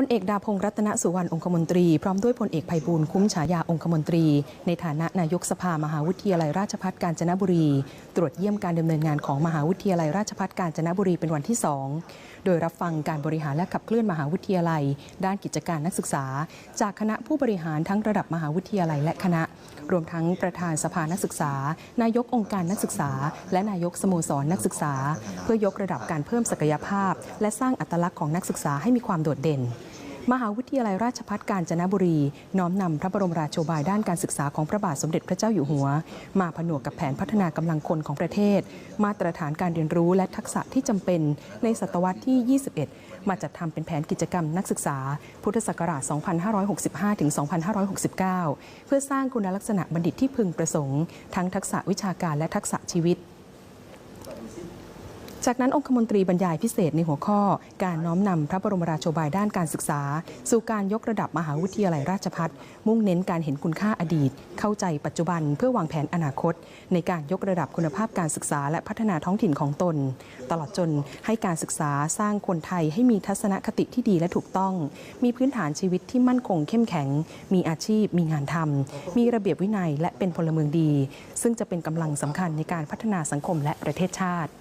พลเอกดาพงศ์รัตนสุวรรณองคมนตรี พร้อมด้วยพลเอกไพบูลย์คุ้มฉายาองคมนตรี ในฐานะนายกสภามหาวิทยาลัยราชภัฏกาญจนบุรี ตรวจเยี่ยมการดำเนินงานของมหาวิทยาลัยราชภัฏกาญจนบุรีเป็นวันที่ 2 โดยรับฟังการบริหารและขับเคลื่อนมหาวิทยาลัย ด้านกิจการนักศึกษา จากคณะผู้บริหารทั้งระดับมหาวิทยาลัยและคณะ รวมทั้งประธานสภานักศึกษา นายกองค์การนักศึกษา และนายกสโมสรนักศึกษา เพื่อยกระดับการเพิ่มศักยภาพ และสร้างอัตลักษณ์ของนักศึกษาให้มีความโดดเด่น มหาวิทยาลัยราชภัฏกาญจนบุรี น้อมนำพระบรมราโชบายด้านการศึกษาของพระบาทสมเด็จพระเจ้าอยู่หัว มาผนวกกับแผนพัฒนากำลังคนของประเทศ มาตรฐานการเรียนรู้และทักษะที่จำเป็นในศตวรรษที่ 21 มาจัดทำเป็นแผนกิจกรรมนักศึกษา พุทธศักราช 2565 ถึง 2569 เพื่อสร้างคุณลักษณะบัณฑิตที่พึงประสงค์ ทั้งทักษะวิชาการและทักษะชีวิต จากนั้นองคมนตรีบรรยายพิเศษในหัวข้อ การน้อมนำพระบรมราโชบายด้านการศึกษา สู่การยกระดับมหาวิทยาลัยราชพัฒมุ่งเน้นการเห็นคุณค่าอดีต เข้าใจปัจจุบันเพื่อวางแผนอนาคต ในการยกระดับคุณภาพการศึกษา และพัฒนาท้องถิ่นของตน ตลอดจนให้การศึกษาสร้างคนไทยให้มีทัศนคติที่ดีและถูกต้อง มีพื้นฐานชีวิตที่มั่นคงเข้มแข็ง มีอาชีพ มีงานทำมีระเบียบวินัยและเป็นพลเมืองดี ซึ่งจะเป็นกำลังสำคัญในการพัฒนาสังคมและประเทศชาติ